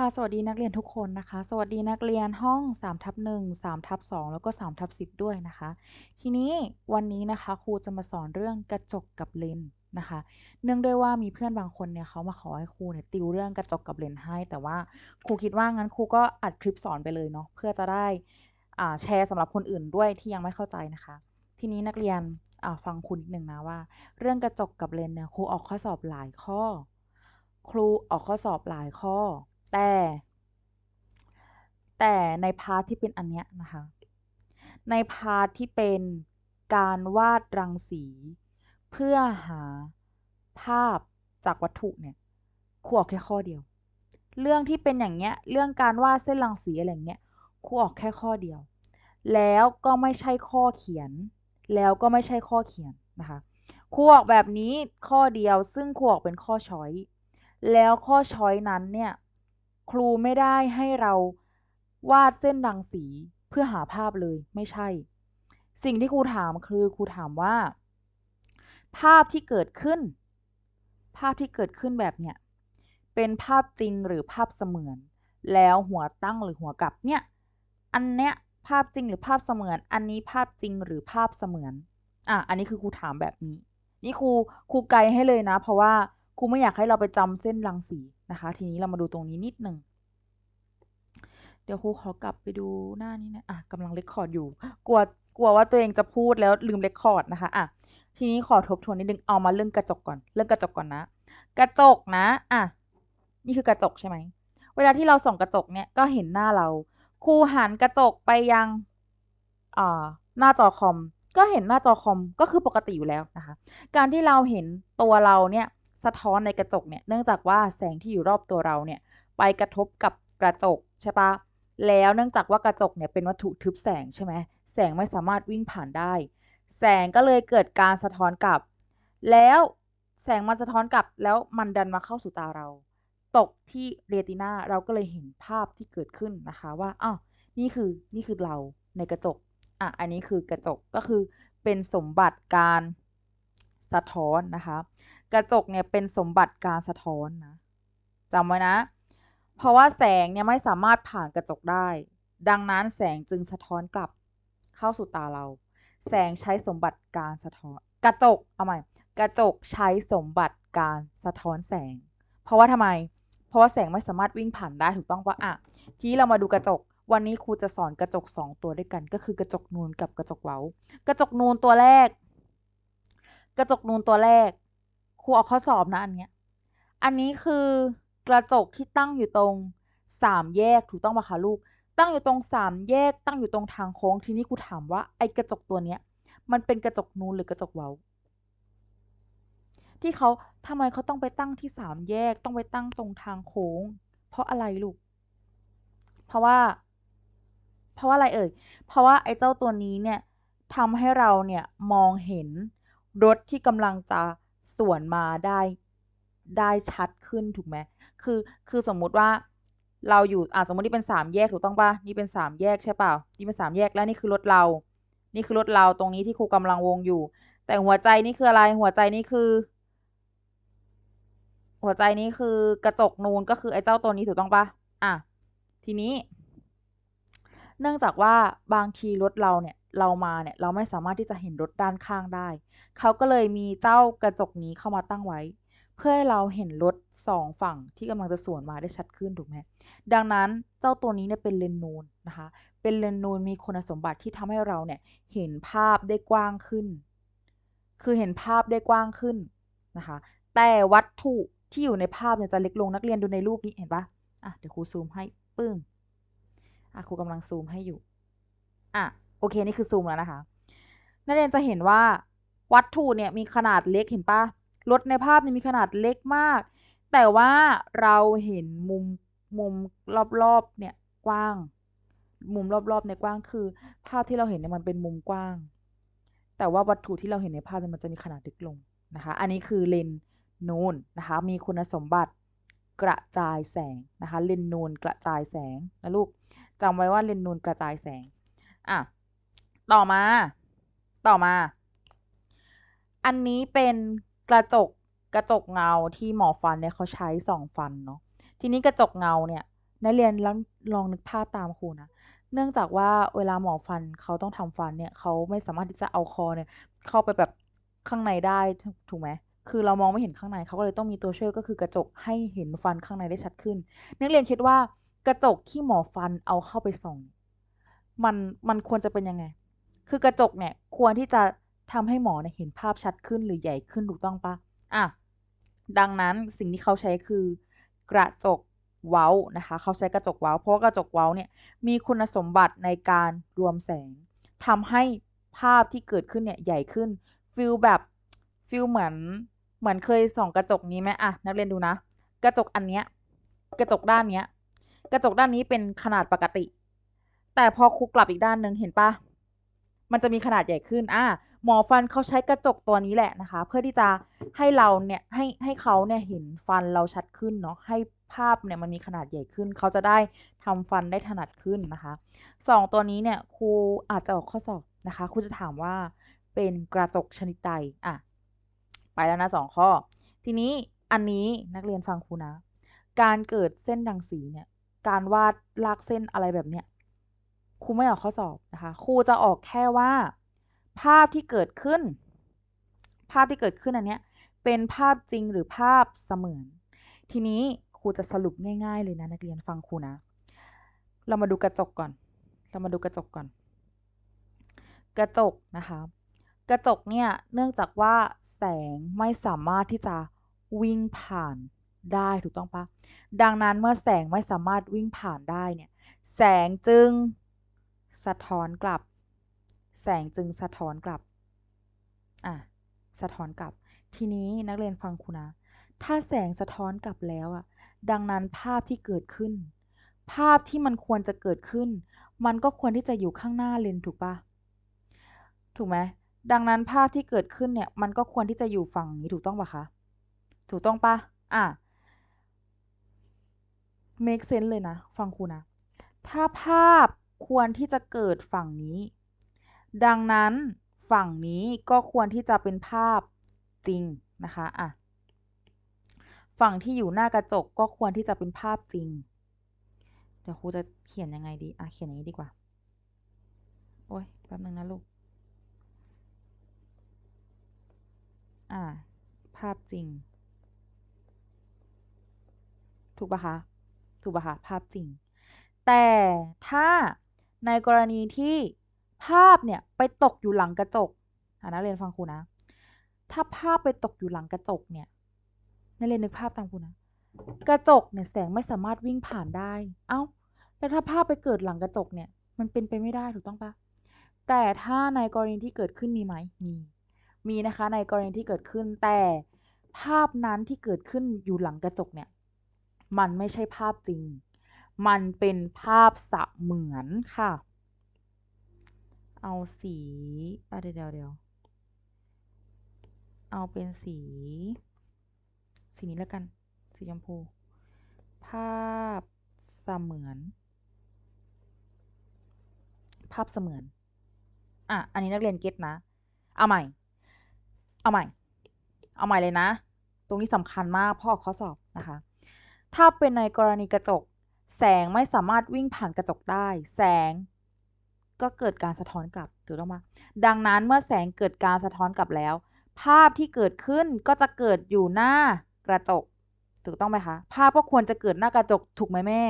ค่ะ สวัสดีนักเรียนทุกคนนะคะ สวัสดีนักเรียนห้อง3ทับ1 3ทับ2แล้วก็3ทับ10 ด้วยนะคะ ทีนี้วันนี้นะคะครูจะมาสอนเรื่องกระจกกับเลนนะคะ เนื่องด้วยว่ามีเพื่อนบางคนเนี่ยเขามาขอให้ครูเนี่ยติวเรื่องกระจกกับเลนให้ แต่ว่าครูคิดว่างั้นครูก็อัดคลิปสอนไปเลยเนาะเพื่อจะได้อ่าแชร์สำหรับคนอื่นด้วยที่ยังไม่เข้าใจนะคะ ทีนี้นักเรียนอ่าฟังครูนิดนึงนะว่า เรื่องกระจกกับเลนเนี่ยครูออกข้อสอบหลายข้อ ครูออกข้อสอบหลายข้อ แต่ แต่ในพาร์ทที่เป็นอันเนี้ยนะคะ ในพาร์ทที่เป็นการวาดรังสี เพื่อหาภาพจากวัตถุเนี่ยครูออกแค่ข้อเดียว เรื่องที่เป็นอย่างเงี้ย เรื่องการวาดเส้นรังสีอะไรเงี้ยครูออกแค่ข้อเดียว แล้วก็ไม่ใช่ข้อเขียน แล้วก็ไม่ใช่ข้อเขียนนะคะครูออกแบบนี้ข้อเดียวซึ่งครูออกเป็นข้อช้อย แล้วข้อช้อยนั้นเนี่ย ครูไม่ได้ให้เราวาดเส้นรังสีเพื่อหาภาพเลยไม่ใช่ สิ่งที่ครูถามคือครูถามว่า ภาพที่เกิดขึ้น ภาพที่เกิดขึ้นแบบเนี้ยเป็นภาพจริงหรือภาพเสมือน แล้วหัวตั้งหรือหัวกลับเนี่ยอันเนี้ยภาพจริงหรือภาพเสมือน อันนี้ภาพจริงหรือภาพเสมือนอะอันนี้คือครูถามแบบนี้ นี่ครูครูไกด์ให้เลยนะ เพราะว่า ครูไม่อยากให้เราไปจำเส้นรังสีนะคะ ทีนี้เรามาดูตรงนี้นิดหนึ่งเดี๋ยวครูขอกลับไปดูหน้านี้นะอะกำลังเรคคอร์ดอยู่ กลัวกลัวว่าตัวเองจะพูดแล้วลืมเรคคอร์ดนะคะอะทีนี้ขอทบทวนนิดนึงเอามาเรื่องกระจกก่อน เรื่องกระจกก่อนนะ กระจกนะอะนี่คือกระจกใช่ไหมเวลาที่เราส่องกระจกเนี่ยก็เห็นหน้าเราครูหันกระจกไปยังอ่าหน้าจอคอมก็เห็นหน้าจอคอมก็คือปกติอยู่แล้วนะคะ การที่เราเห็นตัวเราเนี่ย สะท้อนในกระจกเนี่ยเนื่องจากว่าแสงที่อยู่รอบตัวเราเนี่ยไปกระทบกับกระจกใช่ปะแล้วเนื่องจากว่ากระจกเนี่ยเป็นวัตถุทึบแสงใช่ไหมแสงไม่สามารถวิ่งผ่านได้ แสงก็เลยเกิดการสะท้อนกลับ แล้วแสงมันสะท้อนกลับแล้วมันดันมาเข้าสู่ตาเรา ตกที่เรตินาเราก็เลยเห็นภาพที่เกิดขึ้นนะคะว่าอ้าวนี่คือนี่คือเราในกระจกอะอันนี้คือกระจกก็คือเป็นสมบัติการสะท้อนนะคะ กระจกเนี่ยเป็นสมบัติการสะท้อนนะจำไว้นะ เพราะว่าแสงเนี่ยไม่สามารถผ่านกระจกได้ ดังนั้นแสงจึงสะท้อนกลับเข้าสู่ตาเรา แสงใช้สมบัติการสะท้อน กระจกเอาใหม่กระจกใช้สมบัติการสะท้อนแสง เพราะว่าทำไม เพราะว่าแสงไม่สามารถวิ่งผ่านได้ถูกต้องปะอะ ทีนี้เรามาดูกระจก วันนี้ครูจะสอนกระจก 2 ตัวด้วยกัน ก็คือกระจกนูนกับกระจกเว้า กระจกนูนตัวแรก กระจกนูนตัวแรก รูเอาข้อสอบนะอันเนี้ย อันนี้คือกระจกที่ตั้งอยู่ตรงสามแยกถูกต้องปะคะลูก ตั้งอยู่ตรงสามแยก ตั้งอยู่ตรงทางโค้งทีนี้ครูถามว่าไอ้กระจกตัวเนี้ย มันเป็นกระจกนูนหรือกระจกเว้าที่เขาทำไมเขาต้องไปตั้งที่สามแยกต้องไปตั้งตรงทางโค้ง เพราะอะไรลูก เพราะว่า เพราะว่าอะไรเอ่ย เพราะว่าไอ้เจ้าตัวนี้เนี่ยทำให้เราเนี่ยมองเห็นรถที่กำลังจะ ส่วนมาได้ได้ชัดขึ้นถูกไหมคือคือสมมุติว่าเราอยู่อ่าสมมตินี่เป็นสามแยกถูกต้องปะนี่เป็นสามแยกใช่เปล่านี่เป็นสามแยกแล้วนี่คือรถเรา นี่คือรถเราตรงนี้ที่ครูกำลังวงอยู่ แต่หัวใจนี่คืออะไรหัวใจนี่คือ หัวใจนี้คือกระจกนูนก็คือไอ้เจ้าตัวนี้ถูกต้องปะอะทีนี้ เนื่องจากว่าบางทีรถเราเนี่ย เรามาเนี่ยเราไม่สามารถที่จะเห็นรถด้านข้างได้ เขาก็เลยมีเจ้ากระจกนี้เข้ามาตั้งไว้ เพื่อให้เราเห็นรถสองฝั่งที่กำลังจะสวนมาได้ชัดขึ้นถูกไหมดังนั้นเจ้าตัวนี้เนี่ยเป็นเลนส์นูนนะคะ เป็นเลนส์นูนมีคุณสมบัติที่ทำให้เราเนี่ยเห็นภาพได้กว้างขึ้น คือเห็นภาพได้กว้างขึ้นนะคะ แต่วัตถุที่อยู่ในภาพเนี่ยจะเล็กลงนักเรียนดูในรูปนี้เห็นปะอะเดี๋ยวครูซูมให้ปึ้งอะครูกำลังซูมให้อยู่อะ โอเคนี่คือซูมแล้วนะคะ นักเรียนจะเห็นว่าวัตถุเนี่ยมีขนาดเล็กเห็นปะรถในภาพนี่มีขนาดเล็กมาก แต่ว่าเราเห็นมุมมุมรอบๆเนี่ยกว้าง มุมรอบๆในกว้างคือ ภาพที่เราเห็นเนี่ยมันเป็นมุมกว้าง แต่ว่าวัตถุที่เราเห็นในภาพเนี่ยมันจะมีขนาดเล็กลงนะคะ อันนี้คือเลนนูนนะคะ มีคุณสมบัติกระจายแสงนะคะ เลนนูนกระจายแสงนะลูกจำไว้ว่าเลนนูนกระจายแสงอะ ต่อมา ต่อมา อันนี้เป็นกระจกกระจกเงาที่หมอฟันเนี่ยเขาใช้ส่องฟันเนาะ ทีนี้กระจกเงาเนี่ยนักเรียนลองลองนึกภาพตามครูนะ เนื่องจากว่าเวลาหมอฟันเขาต้องทำฟันเนี่ยเขาไม่สามารถที่จะเอาคอเนี่ยเข้าไปแบบข้างในได้ถูกไหมคือเรามองไม่เห็นข้างในเขาก็เลยต้องมีตัวช่วยก็คือกระจกให้เห็นฟันข้างในได้ชัดขึ้น นักเรียนคิดว่ากระจกที่หมอฟันเอาเข้าไปส่อง มันมันควรจะเป็นยังไง คือกระจกเนี่ยควรที่จะทำให้หมอเนี่ยเห็นภาพชัดขึ้นหรือใหญ่ขึ้นถูกต้องปะอะดังนั้นสิ่งที่เขาใช้คือกระจกเว้านะคะ เขาใช้กระจกเว้า เพราะว่ากระจกเว้าเนี่ยมีคุณสมบัติในการรวมแสงทำให้ภาพที่เกิดขึ้นเนี่ยใหญ่ขึ้นฟิลแบบฟิลเหมือนเหมือนเคยส่องกระจกนี้ไหมอะนักเรียนดูนะ กระจกอันเนี้ยกระจกด้านเนี้ย กระจกด้านนี้เป็นขนาดปกติ แต่พอครูกลับอีกด้านหนึ่งเห็นปะ มันจะมีขนาดใหญ่ขึ้นอะหมอฟันเขาใช้กระจกตัวนี้แหละนะคะ เพื่อที่จะให้เราเนี่ยให้ให้เขาเนี่ยเห็นฟันเราชัดขึ้นเนาะให้ภาพเนี่ยมันมีขนาดใหญ่ขึ้น เขาจะได้ทำฟันได้ถนัดขึ้นนะคะสองตัวนี้เนี่ยครูอาจจะออกข้อสอบนะคะครูจะถามว่าเป็นกระจกชนิดใดอะไปแล้วนะสองข้อ ทีนี้อันนี้นักเรียนฟังครูนะ การเกิดเส้นรังสีเนี่ยการวาดลากเส้นอะไรแบบเนี้ย ครูไม่ออกข้อสอบนะคะครูจะออกแค่ว่า ภาพที่เกิดขึ้น ภาพที่เกิดขึ้นอันเนี้ยเป็นภาพจริงหรือภาพเสมือน ทีนี้ครูจะสรุปง่ายๆเลยนะนักเรียนฟังครูนะ เรามาดูกระจกก่อน เรามาดูกระจกก่อน กระจกนะคะ กระจกเนี่ยเนื่องจากว่าแสงไม่สามารถที่จะวิ่งผ่านได้ถูกต้องปะดังนั้นเมื่อแสงไม่สามารถวิ่งผ่านได้เนี่ย แสงจึง สะท้อนกลับ แสงจึงสะท้อนกลับ อะ สะท้อนกลับ ทีนี้นักเรียนฟังครูนะ ถ้าแสงสะท้อนกลับแล้วอะ ดังนั้นภาพที่เกิดขึ้น ภาพที่มันควรจะเกิดขึ้น มันก็ควรที่จะอยู่ข้างหน้าเลนถูกปะถูกไหมดังนั้นภาพที่เกิดขึ้นเนี่ย มันก็ควรที่จะอยู่ฝั่งนี้ถูกต้องปะคะ ถูกต้องปะอะ make sense เลยนะ ฟังครูนะ ถ้าภาพ ควรที่จะเกิดฝั่งนี้ ดังนั้นฝั่งนี้ก็ควรที่จะเป็นภาพจริงนะคะอะฝั่งที่อยู่หน้ากระจกก็ควรที่จะเป็นภาพจริง เดี๋ยวครูจะเขียนยังไงดีอะเขียนอย่างนี้ดีกว่า โอ้ยแป๊บนึงนะลูก อ่า ภาพจริง ถูกปะคะ ถูกปะคะ ภาพจริง แต่ถ้า ในกรณีที่ภาพเนี่ยไปตกอยู่หลังกระจกนักเรียนฟังครูนะ ถ้าภาพไปตกอยู่หลังกระจกเนี่ยนักเรียนนึกภาพตามครูนะ กระจกเนี่ยแสงไม่สามารถวิ่งผ่านได้ เอ้า แล้วถ้าภาพไปเกิดหลังกระจกเนี่ย มันเป็นไปไม่ได้ถูกต้องปะแต่ถ้าในกรณีที่เกิดขึ้นมีไหม มี มีนะคะในกรณีที่เกิดขึ้น แต่ภาพนั้นที่เกิดขึ้นอยู่หลังกระจกเนี่ย มันไม่ใช่ภาพจริง มันเป็นภาพเสมือนค่ะ เอาสีเดี๋ยวเดี๋ยวเอาเป็นสี สีนี้แล้วกัน สีชมพู ภาพเสมือน ภาพเสมือน อะ อันนี้นักเรียนเก็ตนะ เอาใหม่ เอาใหม่ เอาใหม่เลยนะ ตรงนี้สำคัญมากพ่อข้อสอบนะคะ ถ้าเป็นในกรณีกระจก แสงไม่สามารถวิ่งผ่านกระจกได้ แสงก็เกิดการสะท้อนกลับถูกต้องไหมดังนั้นเมื่อแสงเกิดการสะท้อนกลับแล้ว ภาพที่เกิดขึ้นก็จะเกิดอยู่หน้ากระจกถูกต้องไหมคะ ภาพก็ควรจะเกิดหน้ากระจกถูกไหมแม่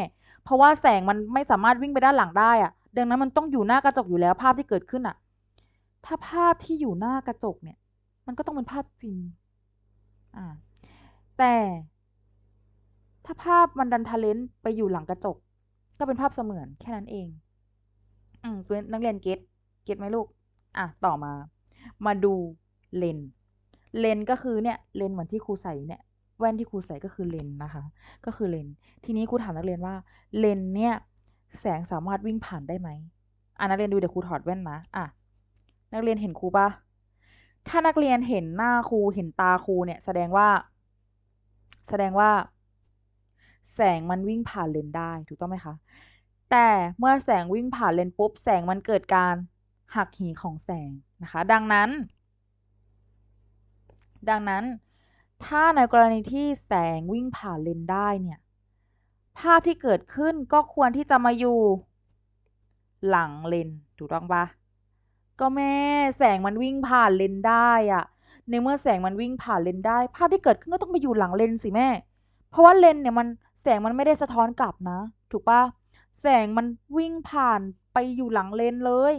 เพราะว่าแสงมันไม่สามารถวิ่งไปด้านหลังได้อะดังนั้นมันต้องอยู่หน้ากระจกอยู่แล้ว ภาพที่เกิดขึ้นอะถ้าภาพที่อยู่หน้ากระจกเนี่ย มันก็ต้องเป็นภาพจริงอ่าแต่ ถ้าภาพมันดันทาเลนต์ไปอยู่หลังกระจก ก็เป็นภาพเสมือนแค่นั้นเอง อืมนักเรียนเก็ตเก็ตไหมลูก อะ ต่อมา มาดูเลน เลนก็คือเนี่ย เลนเหมือนที่ครูใส่เนี่ย แว่นที่ครูใส่ก็คือเลนนะคะ ก็คือเลน ทีนี้ครูถามนักเรียนว่า เลนเนี่ย แสงสามารถวิ่งผ่านได้ไหมอะนักเรียนดูเดี๋ยวครูถอดแว่นนะ อะ นักเรียนเห็นครูปะถ้านักเรียนเห็นหน้าครูเห็นตาครูเนี่ย แสดงว่า แสดงว่า แสงมันวิ่งผ่านเลนได้ถูกต้องไหมคะ แต่เมื่อแสงวิ่งผ่านเลนปุ๊บ แสงมันเกิดการหักเหของแสงนะคะ ดังนั้น ดังนั้น ถ้าในกรณีที่แสงวิ่งผ่านเลนได้เนี่ย ภาพที่เกิดขึ้นก็ควรที่จะมาอยู่ หลังเลนถูกต้องปะก็แม่แสงมันวิ่งผ่านเลนได้อะในเมื่อแสงมันวิ่งผ่านเลนได้ ภาพที่เกิดขึ้นก็ต้องไปอยู่หลังเลนสิแม่ เพราะว่าเลนเนี่ยมัน งมันไม่ได้สะท้อนกลับนะ ถูกปะแสงมันวิ่งผ่านไปอยู่หลังเลนเลย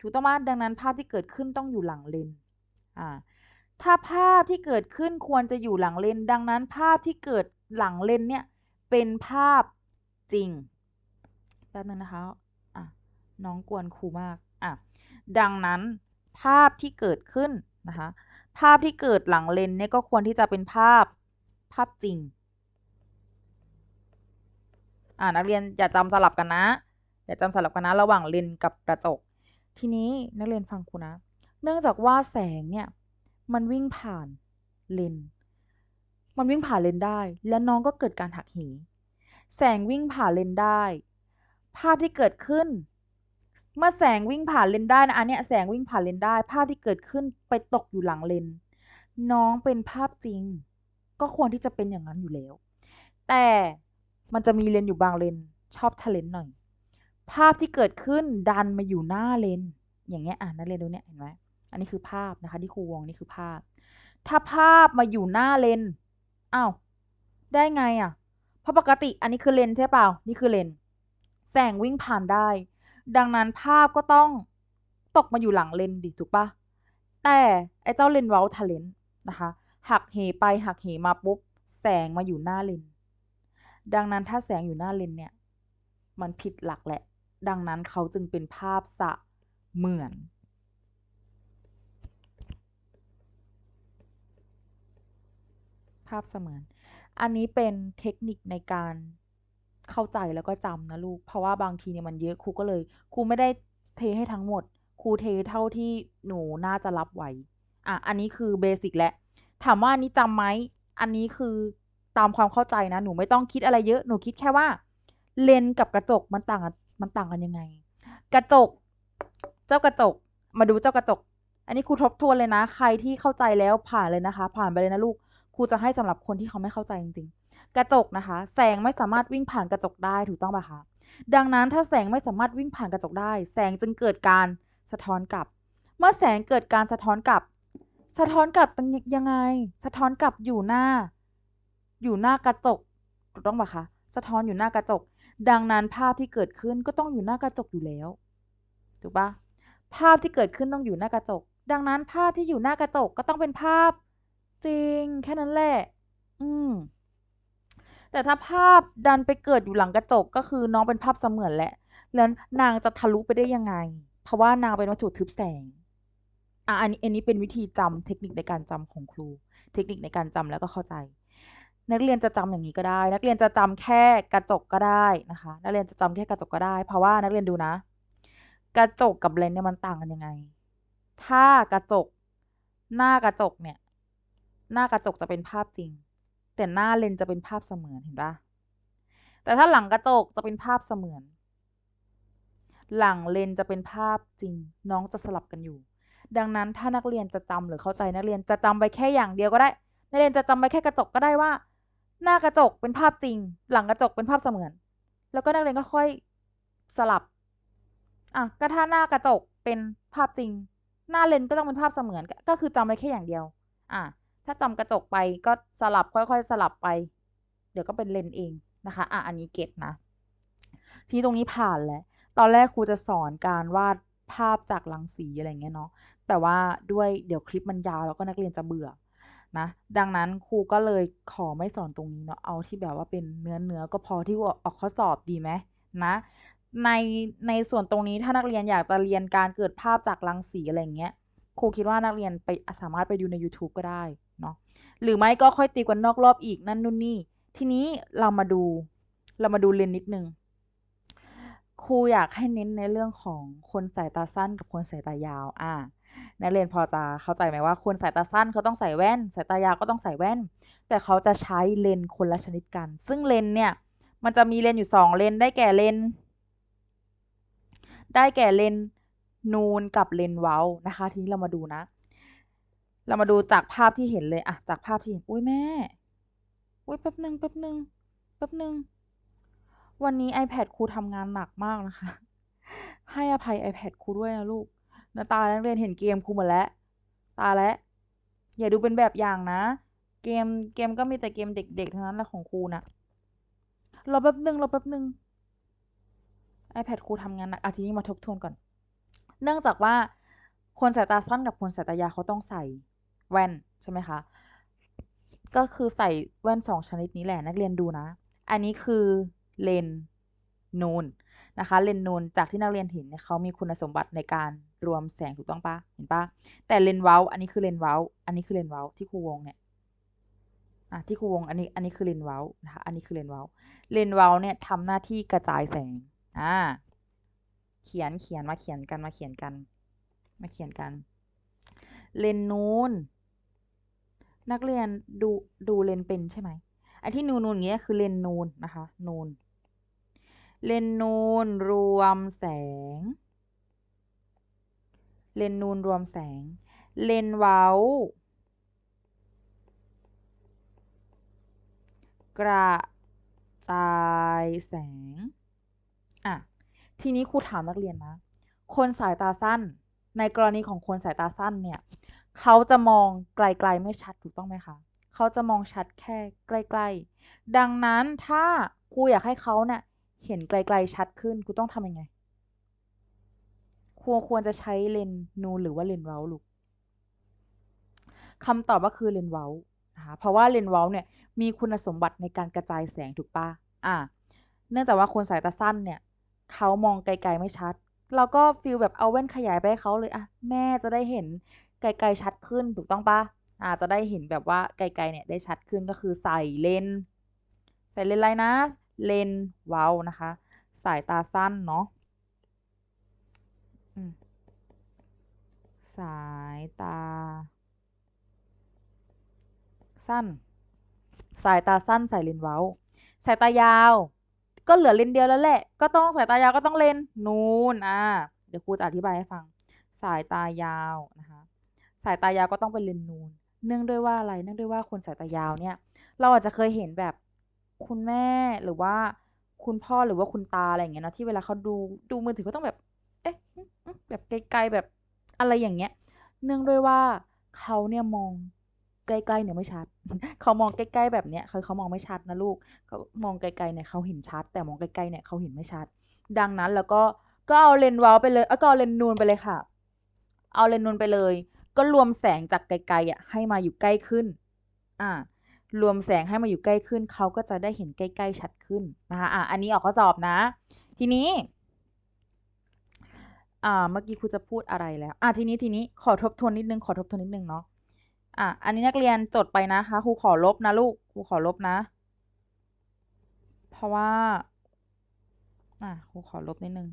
ถูกต้องปะดังนั้นภาพที่เกิดขึ้นต้องอยู่หลังเลนอ่าถ้าภาพที่เกิดขึ้นควรจะอยู่หลังเลน ดังนั้นภาพที่เกิดหลังเลนเนี่ยเป็นภาพจริงแป๊บนึงนะคะอะน้องกวนครูมากอะดังนั้นภาพที่เกิดขึ้นนะคะภาพที่เกิดหลังเลนเนี่ยก็ควรที่จะเป็นภาพภาพจริง อ่านักเรียนอย่าจำสลับกันนะ อย่าจำสลับกันนะระหว่างเลนกับกระจก ทีนี้นักเรียนฟังครูนะ เนื่องจากว่าแสงเนี่ยมันวิ่งผ่านเลนมันวิ่งผ่านเลนได้ แล้วน้องก็เกิดการหักเหแสงวิ่งผ่านเลนได้ ภาพที่เกิดขึ้น เมื่อแสงวิ่งผ่านเลนได้นะอันเนี้ยแสงวิ่งผ่านเลนได้ ภาพที่เกิดขึ้นไปตกอยู่หลังเลนน้องเป็นภาพจริง ก็ควรที่จะเป็นอย่างนั้นอยู่แล้ว แต่ มันจะมีเลนอยู่บางเลนชอบทะเลนหน่อย ภาพที่เกิดขึ้นดันมาอยู่หน้าเลนอย่างเงี้ยอ่านนักเรียนดูเนี่ยเห็นไหมอันนี้คือภาพนะคะที่ครูวงนี่คือภาพ ถ้าภาพมาอยู่หน้าเลนอ้าวได้ไงอะ เพราะปกติอันนี้คือเลนใช่เปล่า นี่คือเลนแสงวิ่งผ่านได้ ดังนั้นภาพก็ต้องตกมาอยู่หลังเลนดิถูกปะแต่ไอ้เจ้าเลนเวลทะเลนนะคะ หักเหไปหักเหมาปุ๊บ แสงมาอยู่หน้าเลน ดังนั้นถ้าแสงอยู่หน้าเลนเนี่ยมันผิดหลักแหละ ดังนั้นเขาจึงเป็นภาพสะเหมือน ภาพเสมือน อันนี้เป็นเทคนิคในการเข้าใจแล้วก็จำนะลูก เพราะว่าบางทีเนี่ยมันเยอะครูก็เลยครูไม่ได้เทให้ทั้งหมดครูเทเท่าที่หนูน่าจะรับไหว อะ อันนี้คือเบสิกและ ถามว่าอันนี้จำไหม อันนี้คือ ตามความเข้าใจนะ หนูไม่ต้องคิดอะไรเยอะ หนูคิดแค่ว่า เลนส์กับกระจกมันต่างกันมันต่างกันยังไง กระจก เจ้ากระจก มาดูเจ้ากระจก อันนี้ครูทบทวนเลยนะ ใครที่เข้าใจแล้วผ่านเลยนะคะ ผ่านไปเลยนะลูก ครูจะให้สำหรับคนที่เขาไม่เข้าใจจริง ๆ กระจกนะคะ แสงไม่สามารถวิ่งผ่านกระจกได้ถูกต้องป่ะคะ ดังนั้นถ้าแสงไม่สามารถวิ่งผ่านกระจกได้ แสงจึงเกิดการสะท้อนกลับ เมื่อแสงเกิดการสะท้อนกลับ สะท้อนกลับยังไง สะท้อนกลับอยู่หน้า อยู่หน้ากระจกถูกต้องป่ะคะสะท้อนอยู่หน้ากระจก ดังนั้นภาพที่เกิดขึ้นก็ต้องอยู่หน้ากระจกอยู่แล้วถูกปะภาพที่เกิดขึ้นต้องอยู่หน้ากระจก ดังนั้นภาพที่อยู่หน้ากระจกก็ต้องเป็นภาพ จริง แค่นั้นแหละ อืม แต่ถ้าภาพดันไปเกิดอยู่หลังกระจกก็คือน้องเป็นภาพเสมือนแหละ แล้วนางจะทะลุไปได้ยังไง เพราะว่านางเป็นวัตถุทึบแสง อะอันนี้อันนี้เป็นวิธีจำเทคนิคในการจำของครู เทคนิคในการจำแล้วก็เข้าใจ นักเรียนจะจำอย่างนี้ก็ได้ นักเรียนจะจำแค่กระจกก็ได้นะคะ นักเรียนจะจำแค่กระจกก็ได้ เพราะว่านักเรียนดูนะ กระจกกับเลนส์เนี่ยมันต่างกันยังไง ถ้ากระจก หน้ากระจกเนี่ย หน้ากระจกจะเป็นภาพจริง แต่หน้าเลนจะเป็นภาพเสมือนเห็นปะแต่ถ้าหลังกระจกจะเป็นภาพเสมือน หลังเลนจะเป็นภาพจริง น้องจะสลับกันอยู่ ดังนั้นถ้านักเรียนจะจำหรือเข้าใจนักเรียนจะจำไปแค่อย่างเดียวก็ได้ นักเรียนจะจำไปแค่กระจกก็ได้ว่า หน้ากระจกเป็นภาพจริง หลังกระจกเป็นภาพเสมือน แล้วก็นักเรียนก็ค่อยสลับอะก็ถ้าหน้ากระจกเป็นภาพจริง หน้าเลนก็ต้องเป็นภาพเสมือนก็คือจำไว้แค่อย่างเดียว อะถ้าจำกระจกไปก็สลับค่อยๆ สลับไป เดี๋ยวก็เป็นเลนเองนะคะ อะอันนี้เก็ตนะ ทีตรงนี้ผ่านแล้วตอนแรกครูจะสอนการวาดภาพจากรังสีอะไรเงี้ยเนาะแต่ว่าด้วยเดี๋ยวคลิปมันยาวแล้วก็นักเรียนจะเบื่อ นะ ดังนั้นครูก็เลยขอไม่สอนตรงนี้เนาะเอาที่แบบว่าเป็นเนื้อเนื้อก็พอที่ออกข้อสอบดีไหมนะในในส่วนตรงนี้ถ้านักเรียนอยากจะเรียนการเกิดภาพจากรังสีอะไรเงี้ยครูคิดว่านักเรียนไปสามารถไปดูใน YouTube ก็ได้เนาะหรือไม่ก็ค่อยตีกันนอกรอบอีกนั่นนู่นนี่ ทีนี้เรามาดูเรามาดูเลนนิดนึงครูอยากให้เน้นในเรื่องของคนสายตาสั้นกับคนสายตายาว อ่า นักเรียนพอจะเข้าใจไหมว่าคนสายตาสั้นเขาต้องใส่แว่น สายตายาวก็ต้องใส่แว่น แต่เขาจะใช้เลนคนละชนิดกัน ซึ่งเลนเนี่ยมันจะมีเลนอยู่สองเลนได้แก่เลนได้แก่เลนนูนกับเลนเว้านะคะ ทีนี้เรามาดูนะ เรามาดูจากภาพที่เห็นเลยอะจากภาพที่เห็นอุ้ยแม่อุ้ยแป๊บหนึ่งแป๊บหนึ่งแป๊บหนึ่งวันนี้ iPad ครูทำงานหนักมากนะคะ ให้อภัย iPad ครูด้วยนะลูก นะตานักเรียนเห็นเกมครูหมดแล้ว ตาแล้วอย่าดูเป็นแบบอย่างนะ เกมเกมก็มีแต่เกมเด็กๆทั้งนั้นแหละของครูนะรอแป๊บนึงรอแป๊บนึง iPad ครูทำงานหนักอะทีนี้มาทบทวนก่อน เนื่องจากว่าคนสายตาสั้นกับคนสายตายาวเขาต้องใส่แว่นใช่ไหมคะ ก็คือใส่แว่นสองชนิดนี้แหละนักเรียนดูนะ อันนี้คือเลนส์ นูนนะคะเลนส์นูนจากที่นักเรียนเห็นเนี่ยเขามีคุณสมบัติในการรวมแสงถูกต้องปะเห็นปะแต่เลนส์เว้า อันนี้คือเลนส์เว้า อันนี้คือเลนส์เว้าที่ครูวงเนี่ยอะที่ครูวงอันนี้อันนี้คือเลนส์เว้านะคะอันนี้คือเลนส์เว้าเลนส์เว้าเนี่ยทำหน้าที่กระจายแสงอ่าเขียนเขียนมาเขียนกันมาเขียนกันมาเขียนกันเลนนูนนักเรียนดูดูเลนเป็นใช่ไหมไอ้ที่นูนนูนอย่างเงี้ยคือเลนนูนนะคะนูน เลนนูนรวมแสง เลนนูนรวมแสง เลนเว้ากระจายแสง อะ ทีนี้ครูถามนักเรียนนะ คนสายตาสั้น ในกรณีของคนสายตาสั้นเนี่ย เขาจะมองไกลๆไม่ชัดถูกต้องไหมคะ เขาจะมองชัดแค่ใกล้ ๆ ดังนั้นถ้าครูอยากให้เขาเนี่ย เห็นไกลๆชัดขึ้นครูต้องทำยังไงควรควรจะใช้เลนส์นูนหรือว่าเลนส์เว้าลูกคำตอบก็คือเลนส์เว้านะคะเพราะว่าเลนส์เว้าเนี่ยมีคุณสมบัติในการกระจายแสงถูกปะอะเนื่องจากว่าคนสายตาสั้นเนี่ยเขามองไกลๆไม่ชัด เราก็ฟีลแบบเอาแว่นขยายไปให้เขาเลยอะแม่จะได้เห็นไกลๆชัดขึ้นถูกต้องปะอ่าจะได้เห็นแบบว่าไกลๆเนี่ยได้ชัดขึ้นก็คือใส่เลนส์ใส่เลนส์อะไรนะ เลนเว้านะคะ สายตาสั้นเนาะสายตา สั้น สายตาสั้นใส่เลนเว้า สายตายาว ก็เหลือเลนเดียวแล้วแหละ ก็ต้องสายตายาวก็ต้องเลนนูนอ่าเดี๋ยวครูจะอธิบายให้ฟัง สายตายาวนะคะ สายตายาวก็ต้องเป็นเลนนูนเนื่องด้วยว่าอะไร เนื่องด้วยว่าคนสายตายาวเนี่ย เราอาจจะเคยเห็นแบบ คุณแม่หรือว่าคุณพ่อหรือว่าคุณตาอะไรอย่างเงี้ยนะที่เวลาเขาดูดูมือถือก็ต้องแบบ เอ๊ะแบบไกลๆแบบอะไรอย่างเงี้ย เนื่องด้วยว่าเขาเนี่ยมองใกล้ๆเนี่ยไม่ชัด เขามองใกล้ๆแบบเนี้ยคือเขามองไม่ชัดนะลูกเขามองไกลๆเนี่ยเขาเห็นชัด แต่มองใกล้ๆเนี่ยเขาเห็นไม่ชัด ดังนั้นแล้วก็ก็เอาเลนส์ว้าไปเลยเอก็เอาเลนส์นูนไปเลยค่ะ เอาเลนส์นูนไปเลย ก็รวมแสงจากไกลๆอะให้มาอยู่ใกล้ขึ้น อ่า รวมแสงให้มาอยู่ใกล้ขึ้น เขาก็จะได้เห็นใกล้ๆชัดขึ้นนะคะอะอันนี้ออกข้อสอบนะ ทีนี้อ่าเมื่อกี้ครูจะพูดอะไรแล้วอะทีนี้ทีนี้ขอทบทวนนิดนึงขอทบทวนนิดนึงเนาะอะอันนี้นักเรียนจดไปนะคะครูขอลบนะลูกครูขอลบนะ เพราะว่าอะครูขอลบนิดนึง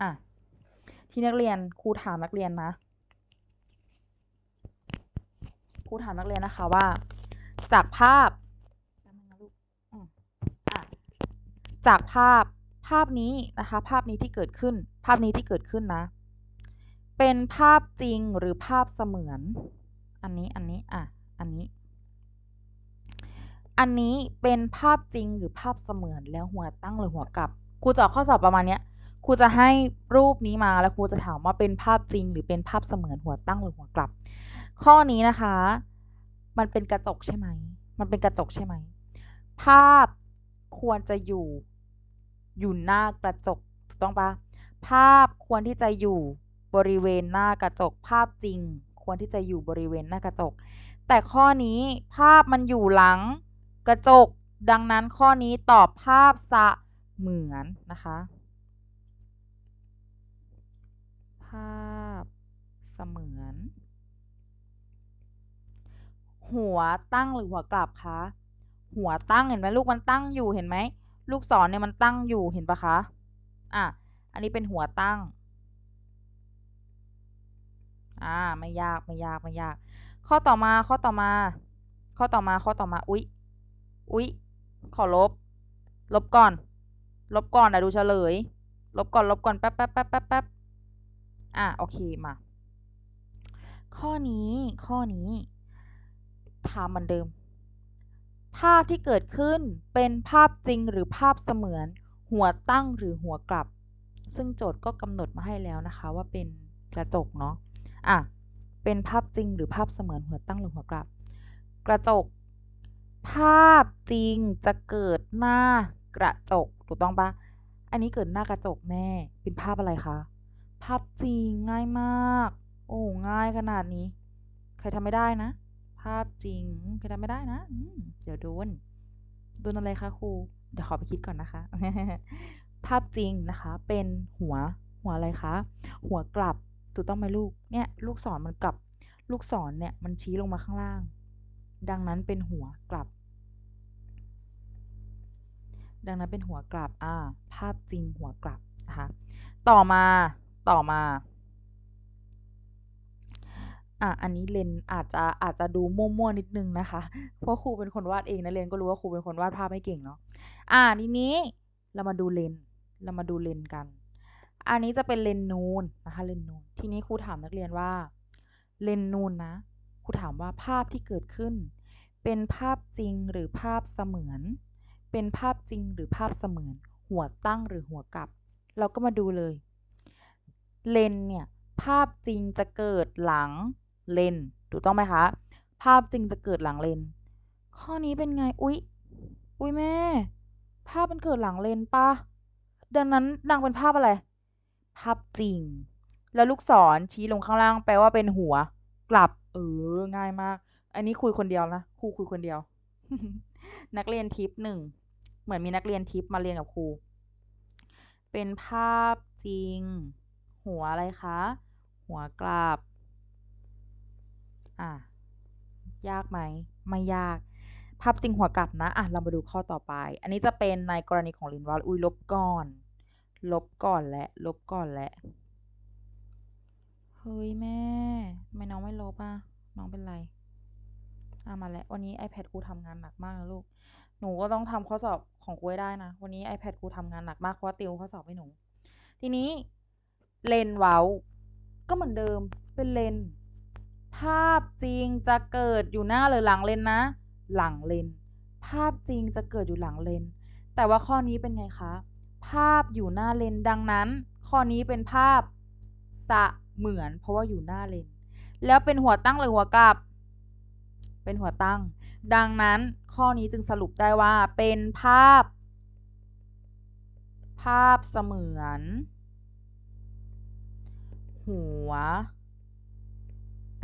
อะที่นักเรียนครูถามนักเรียนนะครูถามนักเรียนนะคะว่า จากภาพ จากภาพภาพนี้นะคะ ภาพนี้ที่เกิดขึ้น ภาพนี้ที่เกิดขึ้นนะ เป็นภาพจริงหรือภาพเสมือน อันนี้อันนี้อะอันนี้ อันนี้เป็นภาพจริงหรือภาพเสมือนแล้วหัวตั้งหรือหัวกลับครูจะออกข้อสอบประมาณเนี้ยครูจะให้รูปนี้มาแล้วครูจะถามว่าเป็นภาพจริงหรือเป็นภาพเสมือนหัวตั้งหรือหัวกลับ ข้อนี้นะคะ มันเป็นกระจกใช่ไหม มันเป็นกระจกใช่ไหม ภาพควรจะอยู่ อยู่หน้ากระจกถูกต้องปะภาพควรที่จะอยู่บริเวณหน้ากระจก ภาพจริง ควรที่จะอยู่บริเวณหน้ากระจก แต่ข้อนี้ภาพมันอยู่หลังกระจก ดังนั้นข้อนี้ตอบภาพสะเสมือนนะคะ ภาพเสมือน หัวตั้งหรือหัวกลับคะหัวตั้งเห็นไหมลูกมันตั้งอยู่เห็นไหมลูกศรเนี่ยมันตั้งอยู่เห็นปะคะอะอันนี้เป็นหัวตั้งอ่าไม่ยากไม่ยากไม่ยาก ข้อต่อมาข้อต่อมา ข้อต่อมาข้อต่อมาอุ๊ยอุ๊ยขอลบ ลบก่อน ลบก่อนนะดูเฉลย ลบก่อนลบก่อนแป๊บแป๊บแป๊บแป๊บแป๊บอะโอเคมา ข้อนี้ข้อนี้ ถามเหมือนเดิม ภาพที่เกิดขึ้นเป็นภาพจริงหรือภาพเสมือน หัวตั้งหรือหัวกลับ ซึ่งโจทย์ก็กำหนดมาให้แล้วนะคะ ว่าเป็นกระจกเนาะอะเป็นภาพจริงหรือภาพเสมือนหัวตั้งหรือหัวกลับ กระจก ภาพจริงจะเกิดหน้ากระจกถูกต้องปะอันนี้เกิดหน้ากระจกแน่เป็นภาพอะไรคะภาพจริงง่ายมาก โอ้ง่ายขนาดนี้ ใครทำไม่ได้นะ ภาพจริงใครทำไม่ได้นะเดี๋ยวโดน โดนอะไรคะครู เดี๋ยวขอไปคิดก่อนนะคะ ภาพจริงนะคะ เป็นหัว หัวอะไรคะ หัวกลับ ถูกต้องไหมลูก เนี่ย ลูกศรมันกลับ ลูกศรเนี่ย มันชี้ลงมาข้างล่าง ดังนั้นเป็นหัวกลับ ดังนั้นเป็นหัวกลับ อ่า ภาพจริงหัวกลับนะคะ ต่อมา ต่อมา อะอันนี้เลนอาจจะ อาจจะดูมั่ว ๆ นิดนึงนะคะ เพราะครูเป็นคนวาดเองนะเลนก็รู้ว่าครูเป็นคนวาดภาพไม่เก่งเนาะ อ่า ทีนี้เรามาดูเลนเรามาดูเลนกัน อันนี้จะเป็นเลนนูนนะคะ เลนนูน ทีนี้ครูถามนักเรียนว่า เลนนูนนะครูถามว่าภาพที่เกิดขึ้น เป็นภาพจริงหรือภาพเสมือน เป็นภาพจริงหรือภาพเสมือน หัวตั้งหรือหัวกลับ เราก็มาดูเลย เลนเนี่ยภาพจริงจะเกิดหลัง เลนถูกต้องไหมคะ ภาพจริงจะเกิดหลังเลน ข้อนี้เป็นไง อุ๊ย อุ๊ยแม่ ภาพมันเกิดหลังเลนปะดังนั้นนางเป็นภาพอะไร ภาพจริง แล้วลูกศรชี้ลงข้างล่างแปลว่าเป็นหัว กลับ เออ ง่ายมาก อันนี้คุยคนเดียวนะครูคุยคนเดียว นักเรียนทิปหนึ่ง เหมือนมีนักเรียนทิปมาเรียนกับครู เป็นภาพจริง หัวอะไรคะ หัวกลับ อะยากไหมไม่ยาก ภาพจริงหัวกลับนะ อะ เรามาดูข้อต่อไป อันนี้จะเป็นในกรณีของลินวอลอุ้ยลบก่อน ลบก่อนและลบก่อนและเฮ้ยแม่ทำไมน้องไม่ลบอะ น้องเป็นไรอะมาแล้ว วันนี้ iPad ครูทำงานหนักมากนะลูก หนูก็ต้องทำข้อสอบของครูได้นะ วันนี้ iPad ครูทำงานหนักมากเพราะว่าติวข้อสอบให้หนู ทีนี้เลนเว้า ก็เหมือนเดิมเป็นเลน ภาพจริงจะเกิดอยู่หน้าหรือหลังเลนนะ หลังเลน ภาพจริงจะเกิดอยู่หลังเลน แต่ว่าข้อนี้เป็นไงคะ ภาพอยู่หน้าเลนดังนั้น ข้อนี้เป็นภาพสะเหมือน เพราะว่าอยู่หน้าเลน แล้วเป็นหัวตั้งหรือหัวกลับ เป็นหัวตั้ง ดังนั้นข้อนี้จึงสรุปได้ว่าเป็นภาพ ภาพเสมือน หัว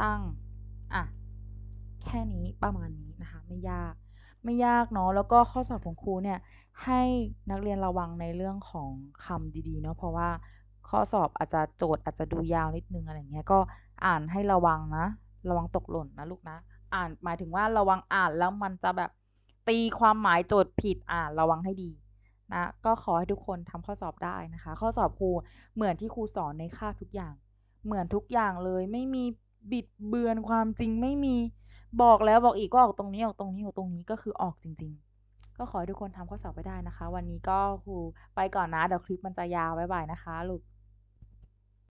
ตั้งอะแค่นี้ประมาณนี้นะคะไม่ยากไม่ยากเนาะแล้วก็ข้อสอบของครูเนี่ยให้นักเรียนระวังในเรื่องของคำดีๆเนาะเพราะว่าข้อสอบอาจจะโจทย์อาจจะดูยาวนิดนึงอะไรเงี้ยก็อ่านให้ระวังนะ ระวังตกหล่นนะลูกนะ อ่านหมายถึงว่าระวังอ่านแล้วมันจะแบบตีความหมายโจทย์ผิดอ่านระวังให้ดีนะก็ขอให้ทุกคนทำข้อสอบได้นะคะ ข้อสอบครูเหมือนที่ครูสอนในคาบทุกอย่าง เหมือนทุกอย่างเลยไม่มี บิดเบือนความจริงไม่มีบอกแล้วบอกอีกก็ออกตรงนี้ออกตรงนี้ออกตรงนี้ก็คือออกจริง ๆ ก็ขอให้ทุกคนทำข้อสอบไปได้นะคะ วันนี้ก็ครูไปก่อนนะเดี๋ยวคลิปมันจะยาวบ๊ายบายนะคะลูก